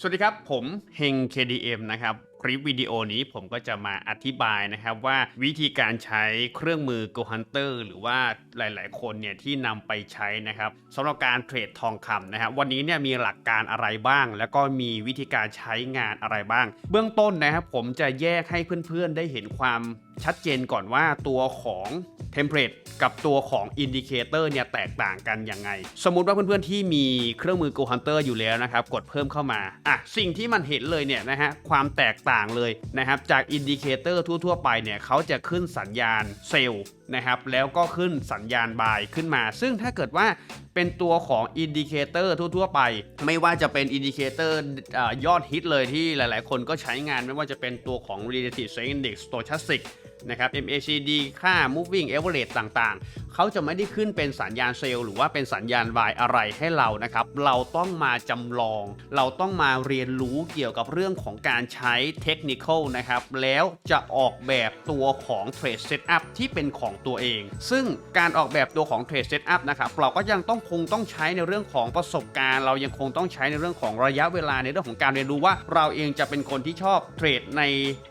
สวัสดีครับ ผมเฮง KDM นะครับคลิปวิดีโอนี้ผมก็จะมาอธิบายนะครับว่าวิธีการใช้เครื่องมือ Go Hunter หรือว่าหลาย ๆ คนเนี่ยที่นำไปใช้นะครับสำหรับการเทรดทองคำนะครับวันนี้เนี่ยมีหลักการอะไรบ้าง แล้วก็มีวิธีการใช้งานอะไรบ้าง เบื้องต้นนะครับผมจะแยกให้เพื่อน ๆ ได้เห็นความ ชัดเจนก่อนว่าตัวของเทมเพลตกับตัวของอินดิเคเตอร์เนี่ยแตกต่างกันยังไง สมมุติว่าเพื่อนๆที่มีเครื่องมือ Go Hunter อยู่แล้วนะครับ กดเพิ่มเข้ามา อะ สิ่งที่มันเห็นเลยเนี่ยนะฮะ ความแตกต่างเลยนะครับ จากอินดิเคเตอร์ทั่ว ๆ ไปเนี่ยเขาจะขึ้นสัญญาณเซลล์นะครับ แล้วก็ขึ้นสัญญาณบายขึ้นมา ซึ่งถ้าเกิดว่าเป็นตัวของอินดิเคเตอร์ทั่ว ๆ ไป ไม่ว่าจะเป็นอินดิเคเตอร์ยอดฮิตเลยที่หลายๆ คนก็ใช้งานไม่ว่าจะเป็นตัวของ relative strength index stochastic นะครับ MACD ค่า moving average ต่างๆ เขาจะไม่ได้ขึ้นเป็นสัญญาณเซลล์หรือว่าเป็นสัญญาณ Y อะไรให้เรานะครับ เราต้องมาจำลอง เราต้องมาเรียนรู้เกี่ยวกับเรื่องของการใช้เทคนิคนะครับ แล้วจะออกแบบตัวของ Trade Setup ที่เป็นของตัวเอง ซึ่งการออกแบบตัวของ Trade Setup นะครับ เราก็ยังต้องคงต้องใช้ในเรื่องของประสบการณ์ เรายังคงต้องใช้ในเรื่องของระยะเวลาในเรื่องของการเรียนรู้ว่า เราเองจะเป็นคนที่ชอบเทรดใน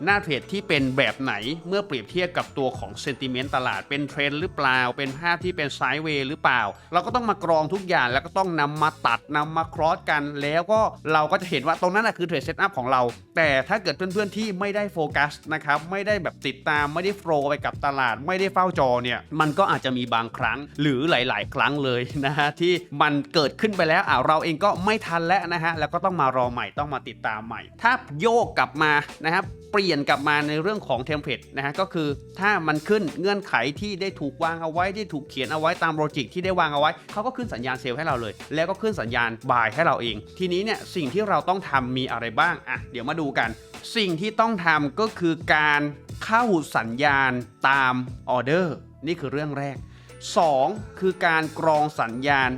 หน้าเทรดที่เป็นแบบไหนเมื่อเปรียบเทียบกับตัวของเซนติเมนต์ตลาดเป็นเทรนด์หรือเปล่า เป็นภาพที่เป็นไซด์เวย์หรือเปล่า เราก็ต้องมากรองทุกอย่างแล้วก็ต้องนำมาตัดนำมาครอสกัน แล้วก็เราก็จะเห็นว่าตรงนั้นแหะคือเทรดเซตอัพของเรา แต่ถ้าเกิดเพื่อนๆที่ไม่ได้โฟกัสนะครับไม่ได้แบบติดตามไม่ได้โฟล์ไปกับตลาด ไม่ได้เฝ้าจอเนี่ยมันก็อาจจะมีบางครั้งหรือหลาย ๆ ครั้งเลยนะฮะที่มันเกิดขึ้นไปแล้วอ่าเราเองก็ไม่ทันแล้วนะฮะแล้วก็ต้องมารอใหม่ต้องมาติดตามใหม่ ถ้าโยกกลับมานะครับเปลี่ยนกลับมาในเรื่องของเทมเพลตนะฮะก็คือถ้ามันขึ้นเงื่อนไขที่ได้ถูกวางเอาไว้ที่ถูกเขียนเอาไว้ตามโลจิกที่ได้วางเอาไว้เขาก็ขึ้นสัญญาณเซลล์ให้เราเลย แล้วก็ขึ้นสัญญาณบายให้เราเอง ทีนี้เนี่ยสิ่งที่เราต้องทำมีอะไรบ้างอะเดี๋ยวมาดูกัน สิ่งที่ต้องทำก็คือการเข้าสัญญาณตามออเดอร์นี่คือเรื่องแรก 2. คือการกรองสัญญาณ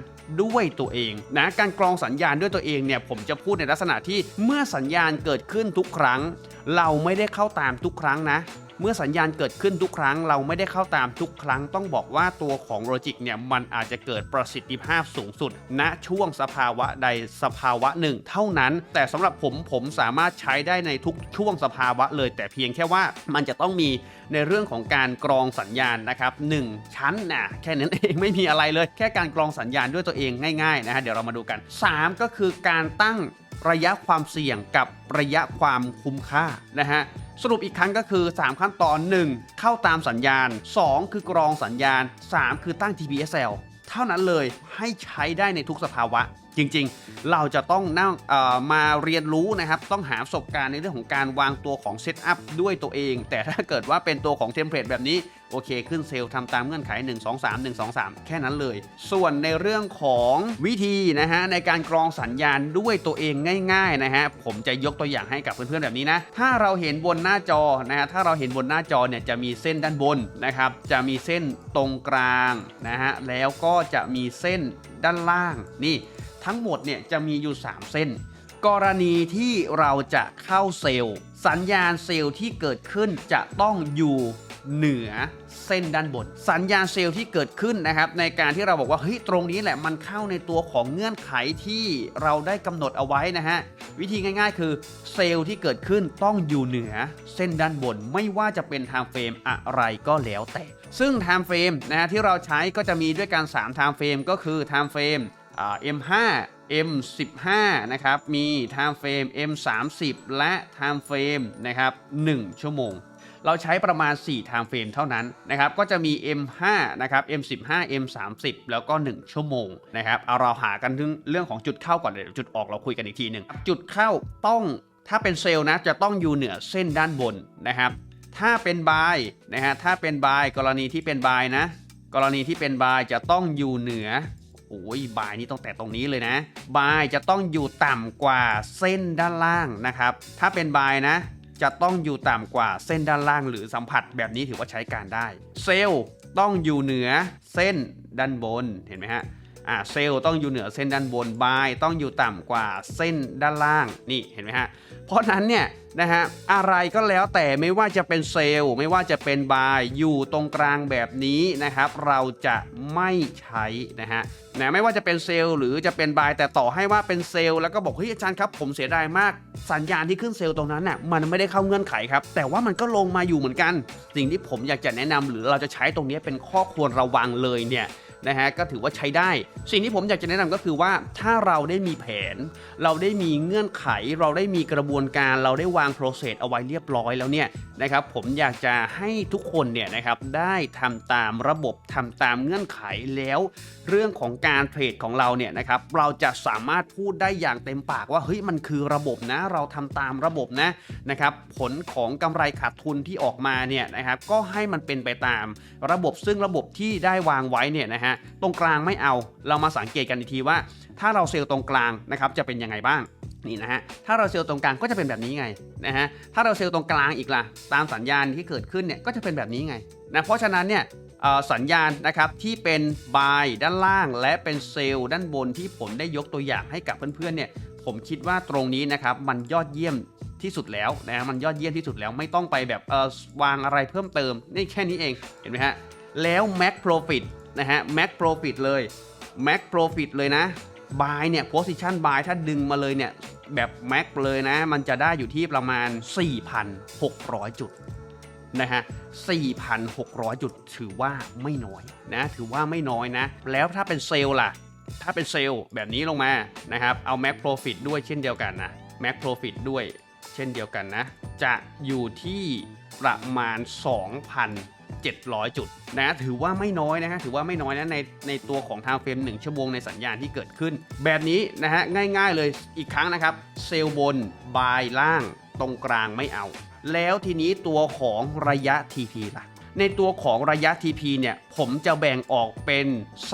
ด้วยตัวเองนะการกรองสัญญาณด้วยตัวเองเนี่ยผมจะพูดในลักษณะที่เมื่อสัญญาณเกิดขึ้นทุกครั้ง เราไม่ได้เข้าตามทุกครั้งนะ เมื่อสัญญาณเกิดขึ้นทุกครั้งเราไม่ได้เข้าตามทุกครั้งต้องบอกว่าตัวของโลจิกเนี่ยมันอาจจะเกิดประสิทธิภาพสูงสุด ณช่วงสภาวะใดสภาวะหนึ่ง เท่านั้น แต่สำหรับผมผมสามารถใช้ได้ในทุกช่วงสภาวะเลย แต่เพียงแค่ว่ามันจะต้องมีในเรื่องของการกรองสัญญาณนะครับ1ชั้นนะแค่นั้นเองไม่มีอะไรเลย แค่การกรองสัญญาณด้วยตัวเองง่ายๆนะฮะเดี๋ยวเรามาดูกัน 3 ก็คือการตั้ง ระยะความเสี่ยงกับระยะความคุ้มค่านะฮะสรุปอีกครั้งก็คือ 3 ขั้นตอน 1 เข้าตามสัญญาณ 2 คือกรองสัญญาณ 3 คือตั้ง TPSL เท่านั้นเลยให้ใช้ได้ในทุกสภาวะ จริงๆ เราจะต้องนั่งมาเรียนรู้นะครับ ต้องหาประสบการณ์ในเรื่องของการวางตัวของเซตอัพด้วยตัวเอง แต่ถ้าเกิดว่าเป็นตัวของเทมเพลตแบบนี้ โอเค ขึ้นเซลล์ทำตามเงื่อนไข 1 2 3 1 2 3 แค่นั้นเลย ส่วนในเรื่องของวิธีนะฮะในการกรองสัญญาณด้วยตัวเองง่าย ๆ นะฮะ ผมจะยกตัวอย่างให้กับเพื่อนๆแบบนี้นะ ถ้าเราเห็นบนหน้าจอนะฮะถ้าเราเห็นบนหน้าจอเนี่ยจะมีเส้นด้านบนนะครับจะมีเส้นตรงกลางนะฮะแล้วก็จะมีเส้นด้านล่างนี่ ทั้งหมดเนี่ยจะมีอยู่ 3 เส้น กรณีที่เราจะเข้าเซลล์ สัญญาณเซลล์ที่เกิดขึ้นจะต้องอยู่เหนือเส้นด้านบน สัญญาณเซลล์ที่เกิดขึ้นนะครับ ในการที่เราบอกว่าเฮ้ยตรงนี้แหละมันเข้าในตัวของเงื่อนไขที่เราได้กำหนดเอาไว้นะฮะวิธีง่ายๆ คือเซลล์ที่เกิดขึ้นต้องอยู่เหนือเส้นด้านบน ไม่ว่าจะเป็น time frame อะไรก็แล้วแต่ ซึ่ง time frame นะฮะที่เราใช้ก็จะมีด้วยกัน3 time frame ก็คือ time frame M5 M15 นะครับ มี time frame M30 และ time frame นะครับ 1 ชั่วโมง เราใช้ประมาณ 4 time frame เท่านั้นนะครับ ก็จะมี M5 นะครับ M15 M30 แล้วก็ 1 ชั่วโมงนะครับ เอาเราหากันถึงเรื่องของจุดเข้าก่อนเดี๋ยวจุดออกเราคุยกันอีกทีหนึ่ง จุดเข้าต้องถ้าเป็นเซลล์นะจะต้องอยู่เหนือเส้นด้านบนนะครับ ถ้าเป็นบายนะฮะ ถ้าเป็นบายกรณีที่เป็นบายนะ กรณีที่เป็นบายจะต้องอยู่เหนือ โอ้ยบายนี่ต้องแต่ตรงนี้เลยนะ บายจะต้องอยู่ต่ำกว่าเส้นด้านล่างนะครับ ถ้าเป็นบายนะ จะต้องอยู่ต่ำกว่าเส้นด้านล่างหรือสัมผัสแบบนี้ถือว่าใช้การได้ เซลล์ต้องอยู่เหนือเส้นด้านบนเห็นไหมฮะ อ่าเซลล์ต้องอยู่เหนือเส้นด้านบนบายต้องอยู่ต่ำกว่าเส้นด้านล่างนี่เห็นไหมฮะเพราะนั้นเนี่ยนะฮะอะไรก็แล้วแต่ไม่ว่าจะเป็นเซลล์ไม่ว่าจะเป็นบายอยู่ตรงกลางแบบนี้นะครับ เราจะไม่ใช้นะฮะนะไม่ว่าจะเป็นเซลล์หรือจะเป็นบายแต่ต่อให้ว่าเป็นเซลล์แล้วก็บอกเฮ้ยอาจารย์ครับผมเสียดายมาก สัญญาณที่ขึ้นเซลล์ตรงนั้นน่ะมันไม่ได้เข้าเงื่อนไขครับ แต่ว่ามันก็ลงมาอยู่เหมือนกัน สิ่งที่ผมอยากจะแนะนำหรือเราจะใช้ตรงนี้เป็นข้อควรระวังเลยเนี่ย นะฮะก็ถือว่าใช้ได้ สิ่งที่ผมอยากจะแนะนำก็คือว่าถ้าเราได้มีแผน เราได้มีเงื่อนไข เราได้มีกระบวนการเราได้วางโปรเซสเอาไว้เรียบร้อยแล้วเนี่ยนะครับผมอยากจะให้ทุกคนเนี่ยนะครับได้ทำตามระบบทำตามเงื่อนไขแล้ว เรื่องของการเทรดของเราเนี่ยนะครับเราจะสามารถพูดได้อย่างเต็มปากว่าเฮ้ยมันคือระบบนะ เราทำตามระบบนะนะครับผลของกำไรขาดทุนที่ออกมาเนี่ยนะครับก็ให้มันเป็นไปตามระบบซึ่งระบบที่ได้วางไว้เนี่ยนะฮะตรงกลางไม่เอา เรามาสังเกตกันอีกทีว่า ถ้าเราเซลล์ตรงกลางนะครับจะเป็นยังไงบ้างนี่นะฮะ ถ้าเราเซลล์ตรงกลางก็จะเป็นแบบนี้ไงนะฮะ ถ้าเราเซลล์ตรงกลางอีกล่ะ ตามสัญญาณที่เกิดขึ้นเนี่ยก็จะเป็นแบบนี้ไงนะ เพราะฉะนั้นเนี่ยสัญญาณนะครับที่เป็นบายด้านล่าง และเป็นเซลล์ด้านบนที่ผมได้ยกตัวอย่างให้กับเพื่อนๆเนี่ยผมคิดว่าตรงนี้นะครับมันยอดเยี่ยมที่สุดแล้วนะมันยอดเยี่ยมที่สุดแล้วไม่ต้องไปแบบวางอะไรเพิ่มเติมนี่แค่นี้เองเห็นไหมฮะแล้ว Mac Profit นะฮะ Mac Profit เลย Mac Profit เลยนะ buy เนี่ย position buy ถ้าดึงมาเลยเนี่ย แบบ Mac เลยนะ มันจะได้อยู่ที่ประมาณ 4,600 จุดนะฮะ 4,600 จุดถือว่าไม่น้อยนะ ถือว่าไม่น้อยนะ แล้วถ้าเป็นเซลล์ล่ะ ถ้าเป็นเซลล์แบบนี้ลงมานะครับ เอา Mac Profit ด้วยเช่นเดียวกันนะ Mac Profit ด้วยเช่นเดียวกันนะ จะอยู่ที่ประมาณ 700 จุดนะถือว่าไม่น้อยนะฮะถือว่าไม่น้อยนะในในตัวของทางเฟรม1 ชั่วโมงในสัญญาณที่เกิดขึ้น แบบนี้นะฮะง่ายๆเลยอีกครั้งนะครับ เซลล์บนบายล่างตรงกลางไม่เอา แล้วทีนี้ตัวของระยะ TP ล่ะ ในตัวของระยะ TP เนี่ยผมจะแบ่งออกเป็น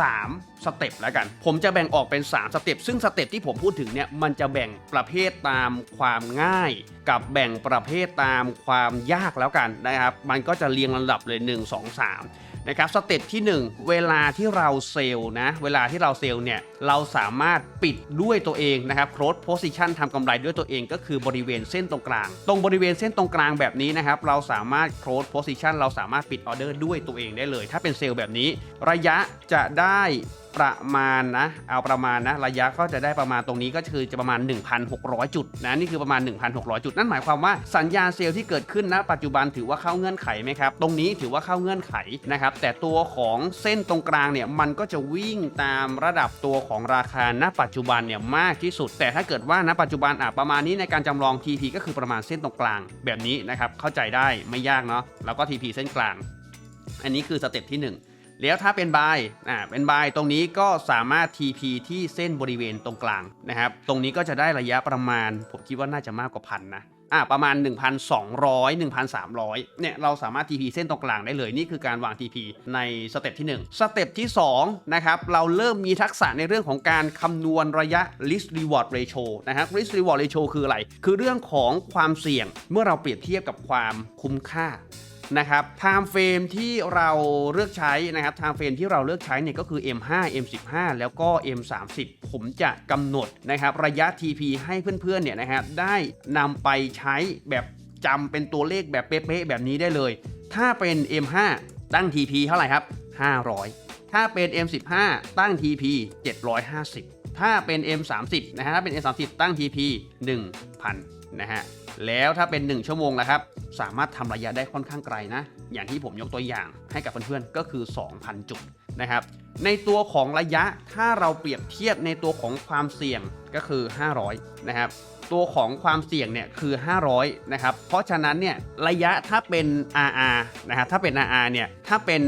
3 สเต็ปแล้วกัน ผมจะแบ่งออกเป็น 3 สเต็ปซึ่งสเต็ปที่ผมพูดถึงเนี่ยมันจะแบ่งประเภทตามความง่าย กับแบ่งประเภทตามความยากแล้วกันนะครับ มันก็จะเรียงลำดับเลย 1 2 3 นะครับสเต็ปที่ 1 เวลาที่เราเซลล์นะ เวลาที่เราเซลล์เนี่ย เราสามารถปิดด้วยตัวเองนะครับ close position ทำกำไรด้วยตัวเองก็คือบริเวณเส้นตรงกลาง ตรงบริเวณเส้นตรงกลางแบบนี้นะครับ เราสามารถ close position เราสามารถปิดออเดอร์ด้วยตัวเองได้เลย ถ้าเป็นเซลล์แบบนี้ ระยะจะได้ ประมาณนะ เอาประมาณนะ ระยะก็จะได้ประมาณตรงนี้ก็คือจะประมาณ 1,600 จุดนะนี่คือประมาณ 1,600 จุด นั่นหมายความว่าสัญญาเซลล์ที่เกิดขึ้นนะปัจจุบันถือว่าเข้าเงื่อนไขไหมครับ ตรงนี้ถือว่าเข้าเงื่อนไขนะครับ แต่ตัวของเส้นตรงกลางเนี่ยมันก็จะวิ่งตามระดับตัวของราคาณปัจจุบันเนี่ยมากที่สุด แต่ถ้าเกิดว่าณปัจจุบันอะประมาณนี้ในการจำลอง TP ก็คือประมาณเส้นตรงกลางแบบนี้นะครับเข้าใจได้ไม่ยากเนาะแล้วก็ TP เส้นกลาง อันนี้คือสเต็ปที่ 1 แล้วถ้าเป็นบายอ่าเป็นบายตรงนี้ก็สามารถ TP ที่เส้นบริเวณตรงกลางนะครับ ตรงนี้ก็จะได้ระยะประมาณ ผมคิดว่าน่าจะมากกว่าพันนะอ่าประมาณ 1,200 1,300 เนี่ยเราสามารถ TP เส้นตรงกลางได้เลย นี่คือการวาง TP ในสเต็ปที่ 1 สเต็ปที่2นะครับเราเริ่มมีทักษะในเรื่องของการคำนวณระยะ risk reward ratio นะครับ risk reward ratio คืออะไร คือเรื่องของความเสี่ยงเมื่อเราเปรียบเทียบกับความคุ้มค่า นะครับไทม์เฟรมที่เราเลือกใช้นะครับไทม์เฟรมที่เราเลือกใช้เนี่ยก็คือ M5 M15 แล้วก็ M30 ผมจะกำหนดนะครับระยะ TP ให้เพื่อนๆเนี่ยนะครับได้นำไปใช้แบบจำเป็นตัวเลขแบบเป๊ะๆแบบนี้ได้เลย ถ้าเป็น M5 ตั้ง TP เท่าไหร่ครับ 500 ถ้าเป็น M15 ตั้ง TP 750 ถ้าเป็น M30 นะฮะถ้าเป็น M30 ตั้ง TP 1000นะฮะแล้วถ้าเป็น 1 ชั่วโมงล้วครับ สามารถทำระยะได้ค่อนข้างไกลนะ อย่างที่ผมยกตัวอย่างให้กับเพื่อนๆ ก็คือ 2,000 จุดนะครับ ในตัวของระยะถ้าเราเปรียบเทียบในตัวของความเสี่ยงก็คือ 500 นะครับ ตัวของความเสี่ยงเนี่ยคือ 500 นะครับ เพราะฉะนั้นเนี่ยระยะถ้าเป็น RR นะครับถ้าเป็น RR เนี่ยถ้าเป็น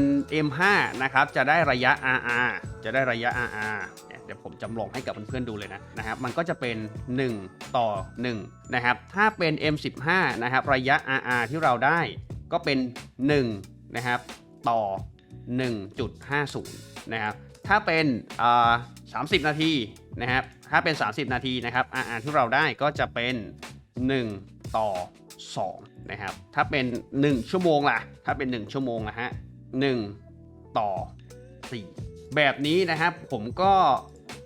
M5 นะครับจะได้ระยะ RR จะได้ระยะ RR เดี๋ยวผมจำลองให้กับเพื่อนๆดูเลยนะนะครับมันก็จะเป็น 1 ต่อ 1 นะครับ ถ้าเป็น M15 นะครับระยะ RR ที่เราได้ก็เป็น 1 นะครับ ต่อ 1.50 นะครับ ถ้าเป็นอ่า30 นาทีนะครับ ถ้าเป็น 30 นาทีนะครับ RR ที่เราได้ก็จะเป็น 1 ต่อ 2 นะครับ ถ้าเป็น 1 ชั่วโมงล่ะ ถ้าเป็น 1 ชั่วโมงนะฮะ1ต่อ 4 แบบนี้นะครับผมก็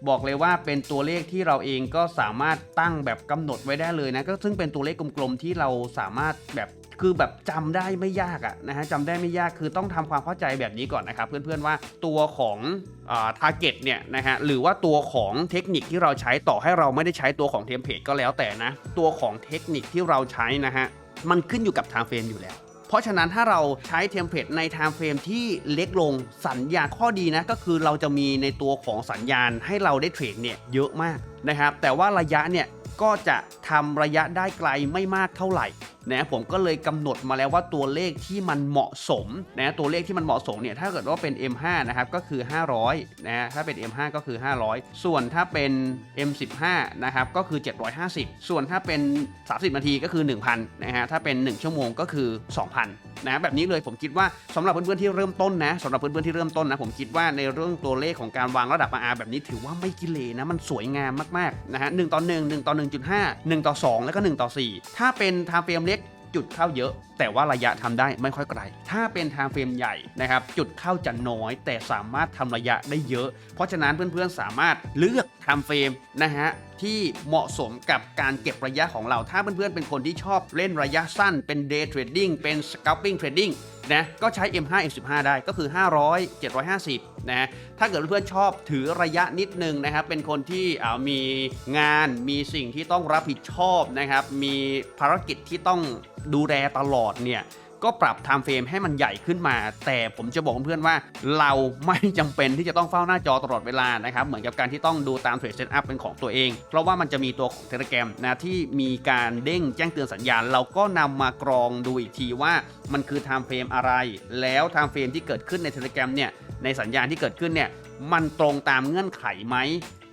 บอกเลยว่าเป็นตัวเลขที่เราเองก็สามารถตั้งแบบกำหนดไว้ได้เลยนะก็ซึ่งเป็นตัวเลขกลมๆที่เราสามารถแบบคือแบบจำได้ไม่ยากอะนะฮะจำได้ไม่ยากคือต้องทำความเข้าใจแบบนี้ก่อนนะครับ เพื่อนๆว่าตัวของทาร์เก็ตเนี่ยนะฮะหรือว่าตัวของเทคนิคที่เราใช้ต่อให้เราไม่ได้ใช้ตัวของเทมเพลตก็แล้วแต่นะ ตัวของเทคนิคที่เราใช้นะฮะมันขึ้นอยู่กับ time frame อยู่แล้ว เพราะฉะนั้นถ้าเราใช้เทมเพลตในไทม์เฟรมที่เล็กลงสัญญาณข้อดีนะก็คือเราจะมีในตัวของสัญญาณให้เราได้เทรดเนี่ยเยอะมากนะครับแต่ว่าระยะเนี่ย ก็จะทำระยะได้ไกลไม่มากเท่าไหร่นะผมก็เลยกำหนดมาแล้วว่าตัวเลขที่มันเหมาะสมนะตัวเลขที่มันเหมาะสมเนี่ยถ้าเกิดว่าเป็น M5 นะครับก็คือ 500นะถ้าเป็น M5 ก็คือ 500 ส่วนถ้าเป็น M15 นะครับก็คือ 750 ส่วนถ้าเป็น 30 นาทีก็คือ 1,000นะฮะถ้าเป็น 1 ชั่วโมงก็คือ 2,000 นะแบบนี้เลยผมคิดว่าสำหรับเพื่อนๆที่เริ่มต้นนะสำหรับเพื่อนๆที่เริ่มต้นนะผมคิดว่าในเรื่องตัวเลขของการวางระดับ RR แบบนี้ถือว่าไม่กิเลนะมันสวยงามมากๆนะฮะ1ต่อ1 1ต่อ1.5 1ต่อ2 แล้วก็1ต่อ4ถ้าเป็นทางเฟรมเล็ก จุดเข้าเยอะ แต่ว่าระยะทำได้ไม่ค่อยไกล ถ้าเป็นทางเฟรมใหญ่นะครับจุดเข้าจะน้อย แต่สามารถทำระยะได้เยอะ เพราะฉะนั้นเพื่อนๆสามารถเลือกทำเฟรมนะฮะที่เหมาะสมกับการเก็บระยะของเรา ถ้าเพื่อนๆเป็นคนที่ชอบเล่นระยะสั้นเป็น day trading เป็น scalping trading นะก็ใช้ M5 M15 ได้ก็คือ 500 750นะถ้าเกิดเพื่อนๆชอบถือระยะนิดนึงนะครับเป็นคนที่มีงานมีสิ่งที่ต้องรับผิดชอบนะครับมีภารกิจที่ต้องดูแลตลอดเนี่ย ก็ปรับไทม์เฟรมให้มันใหญ่ขึ้นมา แต่ผมจะบอกเพื่อนว่า เราไม่จำเป็นที่จะต้องเฝ้าหน้าจอตลอดเวลานะครับ เหมือนกับการที่ต้องดูตามเทรดเซตอัพเป็นของตัวเอง เพราะว่ามันจะมีตัวของเทเลแกรมนะที่มีการเด้งแจ้งเตือนสัญญาณ เราก็นำมากรองดูอีกทีว่ามันคือไทม์เฟรมอะไร แล้วไทม์เฟรมที่เกิดขึ้นในเทเลแกรมเนี่ยในสัญญาณที่เกิดขึ้นเนี่ยมันตรงตามเงื่อนไขไหม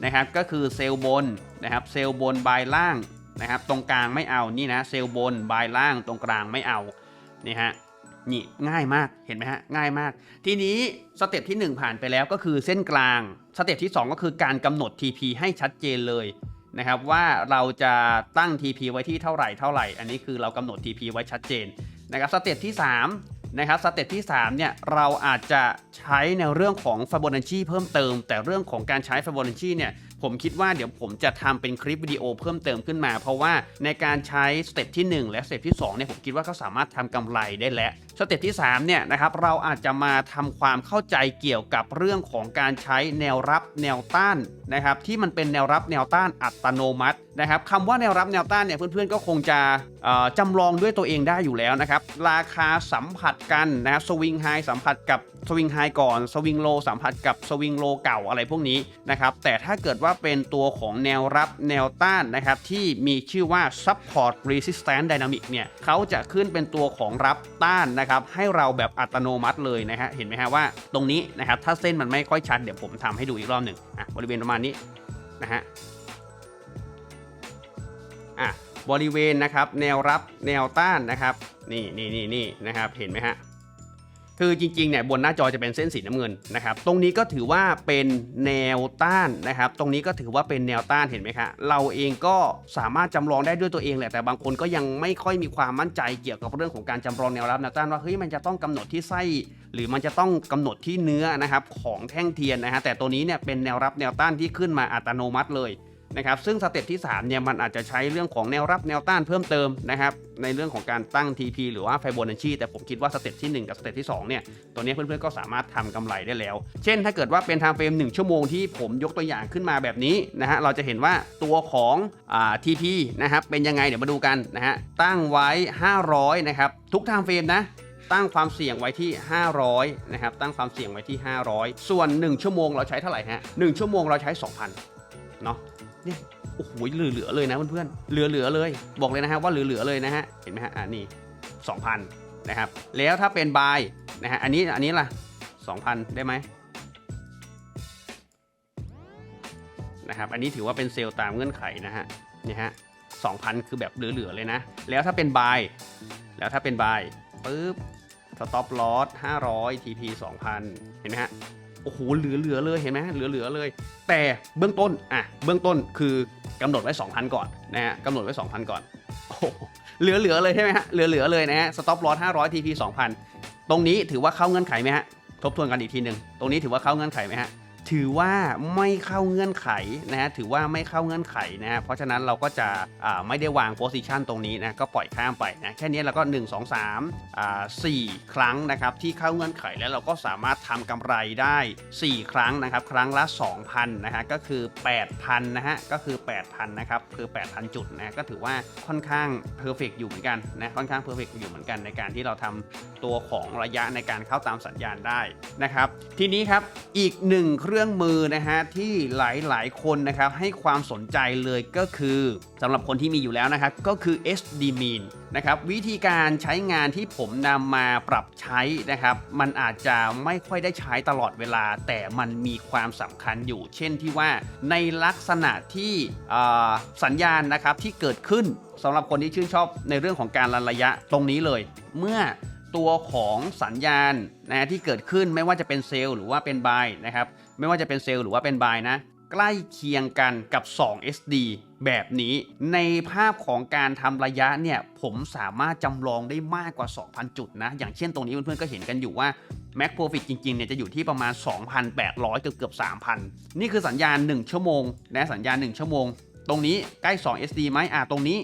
นะครับก็คือเซลล์บนนะครับเซลล์บนบายล่างนะครับตรงกลางไม่เอานี่นะเซลล์บนบายล่างตรงกลางไม่เอา นี่ฮะนี่ง่ายมากเห็นไหมฮะง่ายมาก ทีนี้สเต็ปที่ 1 ผ่านไปแล้วก็คือเส้นกลางสเต็ปที่ 2 ก็คือการกำหนด TP ให้ชัดเจนเลยนะครับว่าเราจะตั้ง TP ไว้ที่เท่าไหร่เท่าไหร่ อันนี้คือเรากำหนด TP ไว้ชัดเจนนะครับสเต็ปที่3นะครับสเต็ปที่3เนี่ยเราอาจจะใช้ในเรื่องของ Fibonacci เพิ่มเติม แต่เรื่องของการใช้ Fibonacci เนี่ย ผมคิดว่าเดี๋ยวผมจะทำเป็นคลิปวิดีโอเพิ่มเติมขึ้นมา เพราะว่าในการใช้สเต็ปที่ 1 และสเต็ปที่2เนี่ยผมคิดว่าเขาสามารถทำกำไรได้แล้ว สเต็ปที่3เนี่ยนะครับเราอาจจะมาทำความเข้าใจเกี่ยวกับเรื่องของการใช้แนวรับแนวต้านนะครับที่มันเป็นแนวรับแนวต้านอัตโนมัตินะครับคำว่าแนวรับแนวต้านเนี่ยเพื่อนๆก็คงจะจำลองด้วยตัวเองได้อยู่แล้วนะครับราคาสัมผัสกันนะครับสวิงไฮสัมผัสกับสวิงไฮก่อนสวิงโลสัมผัสกับสวิงโลเก่าอะไรพวกนี้นะครับแต่ถ้าเกิดว่าเป็นตัวของแนวรับแนวต้านนะครับที่มีชื่อว่า support resistance dynamic เนี่ยเขาจะขึ้นเป็นตัวของรับต้านนะครับให้เราแบบอัตโนมัติเลยนะฮะเห็นไหมฮะว่าตรงนี้นะครับถ้าเส้นมันไม่ค่อยชัดเดี๋ยวผมทำให้ดูอีกรอบหนึ่งอะบริเวณประมาณนี้นะฮะอะบริเวณนะครับแนวรับแนวต้านนะครับ นี่นี่นี่นี่นะครับเห็นไหมฮะ คือจริงๆเนี่ยบนหน้าจอจะเป็นเส้นสีน้ำเงินนะครับตรงนี้ก็ถือว่าเป็นแนวต้านนะครับตรงนี้ก็ถือว่าเป็นแนวต้านเห็นไหมคะเราเองก็สามารถจำลองได้ด้วยตัวเองแหละแต่บางคนก็ยังไม่ค่อยมีความมั่นใจเกี่ยวกับเรื่องของการจำลองแนวรับแนวต้านว่าเฮ้ยมันจะต้องกำหนดที่ไส้หรือมันจะต้องกำหนดที่เนื้อนะครับของแท่งเทียนนะฮะแต่ตัวนี้เนี่ยเป็นแนวรับแนวต้านที่ขึ้นมาอัตโนมัติเลย นะครับซึ่งสเต็ปที่3เนี่ยมันอาจจะใช้เรื่องของแนวรับแนวต้านเพิ่มเติมนะครับในเรื่องของการตั้ง TP หรือว่า Fibonacci แต่ผมคิดว่าสเต็ปที่ 1 กับสเต็ปที่ 2 เนี่ย ตัวนี้เพื่อนๆก็สามารถทำกำไรได้แล้ว เช่นถ้าเกิดว่าเป็นทางเฟรม 1 ชั่วโมงที่ผมยกตัวอย่างขึ้นมาแบบนี้นะฮะเราจะเห็นว่าตัวของอ่า TP นะครับเป็นยังไงเดี๋ยวมาดูกันนะฮะตั้งไว้ 500 นะครับทุกทางเฟรมนะตั้งความเสี่ยงไว้ที่ 500 นะครับ ตั้งความเสี่ยงไว้ที่ 500 ส่วน 1 ชั่วโมงเราใช้เท่าไหร่ฮะ1ชั่วโมงเราใช้ 2,000 เนาะ เนี่ยโอ้โหเหลือๆเลยนะเพื่อนๆเหลือๆเลย บอกเลยนะฮะว่าเหลือๆเลยนะฮะเห็นไหมฮะอ่านี่2,000นะครับแล้วถ้าเป็นบายนะฮะอันนี้อันนี้ล่ะ 2,000 ได้ไหมนะครับอันนี้ถือว่าเป็นเซลล์ตามเงื่อนไขนะฮะนี่ฮะ2,000 คือแบบเหลือๆเลยนะ แล้วถ้าเป็นบายแล้วถ้าเป็นบายปึ๊บสต็อปลอส500 TP 2,000 เห็นไหมฮะ โอ้โหเหลือๆเลยเห็นไหมเหลือๆเลย แต่เบื้องต้นอะเบื้องต้นคือกำหนดไว้ 2,000 ก่อนนะฮะกำหนดไว้ 2,000 ก่อนโอ้โหเหลือๆเลยใช่ไหมฮะเหลือๆเลยนะฮะสต็อปลอส500 TP 2,000 ตรงนี้ถือว่าเข้าเงื่อนไขไหมฮะทบทวนกันอีกทีหนึ่งตรงนี้ถือว่าเข้าเงื่อนไขไหมฮะ ถือว่าไม่เข้าเงื่อนไขนะฮะถือว่าไม่เข้าเงื่อนไขนะฮะเพราะฉะนั้นเราก็จะไม่ได้วางโพสิชันตรงนี้นะก็ปล่อยข้ามไปนะแค่นี้เราก็ 1 2 3อ่า4ครั้งนะครับที่เข้าเงื่อนไขแล้วเราก็สามารถทำกำไรได้ 4 ครั้งนะครับครั้งละ 2,000นะฮะก็คือ 8,000นะฮะก็คือ 8,000นะครับคือ 8,000 จุดนะก็ถือว่าค่อนข้างเพอร์เฟกอยู่เหมือนกันนะค่อนข้างเพอร์เฟกอยู่เหมือนกันในการที่เราทำตัวของระยะในการเข้าตามสัญญาณได้นะครับทีนี้ครับอีกหนึ่งเครื่องื่องมือนะฮะที่หลายๆ คนนะครับให้ความสนใจเลยก็คือสำหรับคนที่มีอยู่แล้วนะครับก็คือ SD Mean นะครับวิธีการใช้งานที่ผมนำมาปรับใช้นะครับมันอาจจะไม่ค่อยได้ใช้ตลอดเวลา แต่มันมีความสำคัญอยู่ เช่นที่ว่าในลักษณะที่สัญญาณนะครับที่เกิดขึ้นสำหรับคนที่ชื่นชอบในเรื่องของการรันระยะตรงนี้เลย เมื่อตัวของสัญญาณนะที่เกิดขึ้นไม่ว่าจะเป็นเซลล์หรือว่าเป็นบายนะครับ ไม่ว่าจะเป็นเซลล์หรือว่าเป็นบายนะ ใกล้เคียงกันกับ 2 SD แบบนี้ ในภาพของการทำระยะเนี่ย ผมสามารถจำลองได้มากกว่า 2,000 จุดนะ อย่างเช่นตรงนี้เพื่อนๆก็เห็นกันอยู่ว่า Mac Profit จริงๆเนี่ยจะอยู่ที่ประมาณ 2,800 เกือบเกือบ3,000 นี่คือสัญญาณ 1 ชั่วโมงนะสัญญาณ 1 ชั่วโมง ตรงนี้ใกล้ 2 SD ไหมอ่าตรงนี้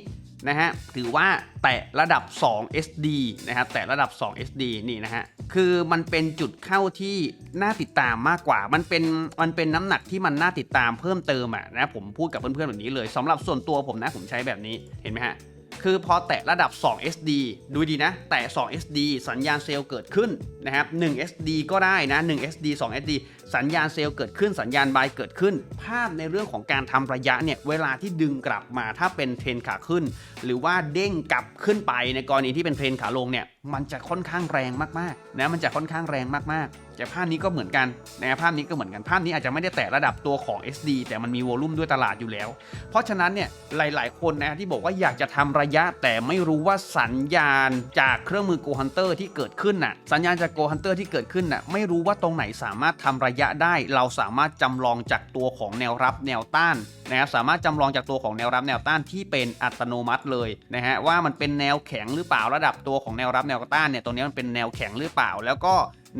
นะฮะถือว่าแตะระดับ 2 SD นะครับแตะระดับ 2 SD นี่นะฮะคือมันเป็นจุดเข้าที่น่าติดตามมากกว่า มันเป็นมันเป็นน้ำหนักที่มันน่าติดตามเพิ่มเติมอะนะผมพูดกับเพื่อนๆแบบนี้เลยสำหรับส่วนตัวผมนะผมใช้แบบนี้เห็นไหมฮะคือพอแตะระดับ 2 SD ดูดีนะ แตะ 2 SD สัญญาณเซลล์เกิดขึ้นนะครับ 1 SD ก็ได้นะ 1 SD 2 SD สัญญาณเซลล์เกิดขึ้นสัญญาณบายเกิดขึ้น ภาพในเรื่องของการทำระยะเนี่ยเวลาที่ดึงกลับมาถ้าเป็นเทรนขาขึ้น หรือว่าเด้งกลับขึ้นไปในกรณีที่เป็นเทรนขาลงเนี่ยมันจะค่อนข้างแรงมากๆนะมันจะค่อนข้างแรงมากๆแต่ภาพนี้ก็เหมือนกันนะภาพนี้ก็เหมือนกันภาพนี้อาจจะไม่ได้แตะระดับตัวของ SD แต่มันมีโวลุ่มด้วยตลาดอยู่แล้ว เพราะฉะนั้นเนี่ยหลาย ๆ คนนะที่บอกว่าอยากจะทำระยะแต่ไม่รู้ว่าสัญญาณจากเครื่องมือ Go Hunter ที่เกิดขึ้นน่ะสัญญาณจาก Go Hunter ที่เกิดขึ้นน่ะไม่รู้ว่าตรงไหนสามารถทำระยะได้ เราสามารถจำลองจากตัวของแนวรับแนวต้านนะครับสามารถจำลองจากตัวของแนวรับแนวต้านที่เป็นอัตโนมัติเลยนะฮะว่ามันเป็นแนวแข็งหรือเปล่าระดับตัวของแนวรับแนวต้านเนี่ยตรงนี้มันเป็นแนวแข็งหรือเปล่า แล้วก็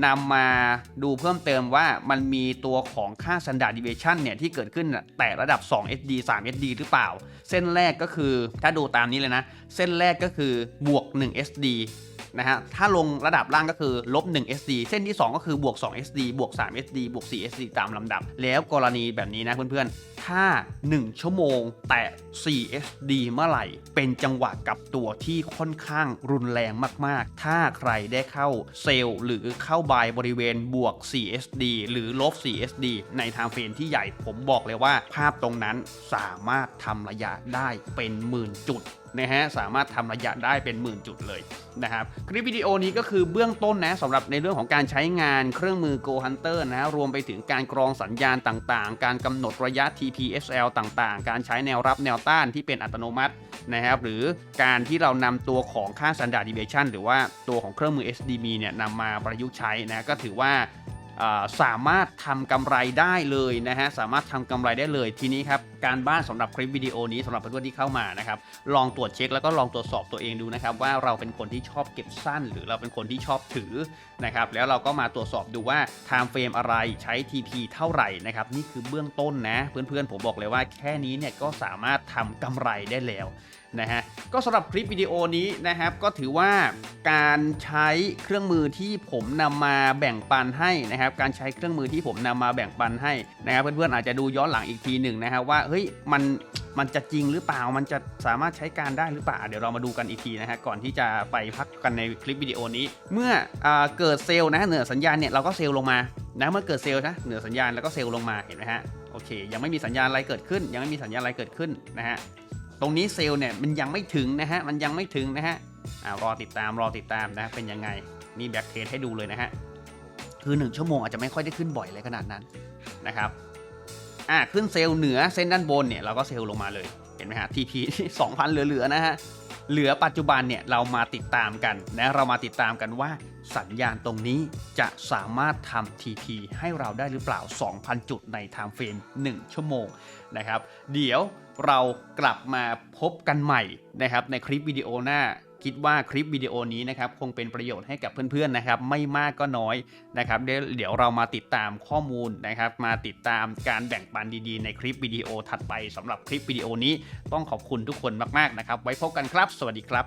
นำมาดูเพิ่มเติมว่ามันมีตัวของค่า standard deviation เนี่ยที่เกิดขึ้นแต่ระดับ 2 SD 3 SD หรือเปล่า เส้นแรกก็คือถ้าดูตามนี้เลยนะ เส้นแรกก็คือบวก 1 SD นะฮะ ถ้าลงระดับล่างก็คือลบ1 SD เส้นที่ 2 ก็คือบวก2 SD บวก3 SD บวก4 SD ตามลำดับ แล้วกรณีแบบนี้นะเพื่อนๆ ถ้า1 ชั่วโมง แตะ4 SD เมื่อไหร่ เป็นจังหวะกับตัวที่ค่อนข้างรุนแรงมาก ๆ ถ้าใครได้เข้าเซลล์หรือเข้าบายบริเวณบวก4 SD หรือลบ4 SD ในทม์เฟรมที่ใหญ่ผมบอกเลยว่าภาพตรงนั้นสามารถทำระยะได้เป็นหมื่นจุดนะฮะสามารถทำระยะได้เป็นหมื่นจุดเลยนะครับคลิปวิดีโอนี้ก็คือเบื้องต้นนะสำหรับในเรื่องของการใช้งานเครื่องมือ Go Hunter นะรวมไปถึงการกรองสัญญาณต่างๆ การกำหนดระยะ EPSL ต่างๆ การใช้แนวรับแนวต้านที่เป็นอัตโนมัตินะครับหรือการที่เรานำตัวของค่า standard deviation หรือว่าตัวของเครื่องมือ SDB เนี่ยนำมาประยุกต์ใช้นะก็ถือว่า สามารถทำกำไรได้เลยนะฮะสามารถทำกำไรได้เลยทีนี้ครับการบ้านสำหรับคลิปวิดีโอนี้สำหรับเพื่อนๆที่เข้ามานะครับลองตรวจเช็คแล้วก็ลองตรวจสอบตัวเองดูนะครับว่าเราเป็นคนที่ชอบเก็บสั้น หรือเราเป็นคนที่ชอบถือนะครับแล้วเราก็มาตรวจสอบดูว่า time frame อะไรใช้ TP เท่าไหร่นะครับนี่คือเบื้องต้นนะเพื่อนๆผมบอกเลยว่าแค่นี้เนี่ยก็สามารถทำกำไรได้แล้ว นะฮะก็สำหรับคลิปวิดีโอนี้นะครับก็ถือว่าการใช้เครื่องมือที่ผมนำมาแบ่งปันให้นะครับการใช้เครื่องมือที่ผมนำมาแบ่งปันให้นะครับเพื่อนๆอาจจะดูย้อนหลังอีกทีหนึ่งนะครับว่าเฮ้ยมันมันจะจริงหรือเปล่า มันจะสามารถใช้การได้หรือเปล่า เดี๋ยวเรามาดูกันอีกทีนะฮะ ก่อนที่จะไปพักกันในคลิปวิดีโอนี้ เมื่ออเกิดเซลล์นะเหนือสัญญาณเนี่ยเราก็เซลล์ลงมา นะ เมื่อเกิดเซลล์นะเหนือสัญญาณแล้วก็เซลล์ลงมา เห็นไหมฮะ โอเค ยังไม่มีสัญญาณอะไรเกิดขึ้น ยังไม่มีสัญญาณอะไรเกิดขึ้นนะฮะ ตรงนี้เซลล์เนี่ยมันยังไม่ถึงนะฮะมันยังไม่ถึงนะฮะอ่ารอติดตามรอติดตามนะเป็นยังไงมีแบ็กเทสให้ดูเลยนะฮะคือ 1 ชั่วโมงอาจจะไม่ค่อยได้ขึ้นบ่อยเลยขนาดนั้นนะครับอ่าขึ้นเซลล์เหนือเส้นด้านบนเนี่ยเราก็เซลล์ลงมาเลยเห็นไหมฮะ TP 2,000เหลือๆนะฮะเหลือปัจจุบันเนี่ยเรามาติดตามกันนะเรามาติดตามกันว่าสัญญาณตรงนี้จะสามารถทำ TP ให้เราได้หรือเปล่า 2,000 จุดใน time frame 1 ชั่วโมงนะครับ เดี๋ยวเรากลับมาพบกันใหม่นะครับในคลิปวิดีโอหน้า คิดว่าคลิปวิดีโอนี้นะครับคงเป็นประโยชน์ให้กับเพื่อนๆนะครับ ไม่มากก็น้อยนะครับเดี๋ยวเรามาติดตามข้อมูลนะครับ มาติดตามการแบ่งปันดีๆ ในคลิปวิดีโอถัดไปสำหรับคลิปวิดีโอนี้ต้องขอบคุณทุกคนมากๆนะครับ ไว้พบกันครับ สวัสดีครับ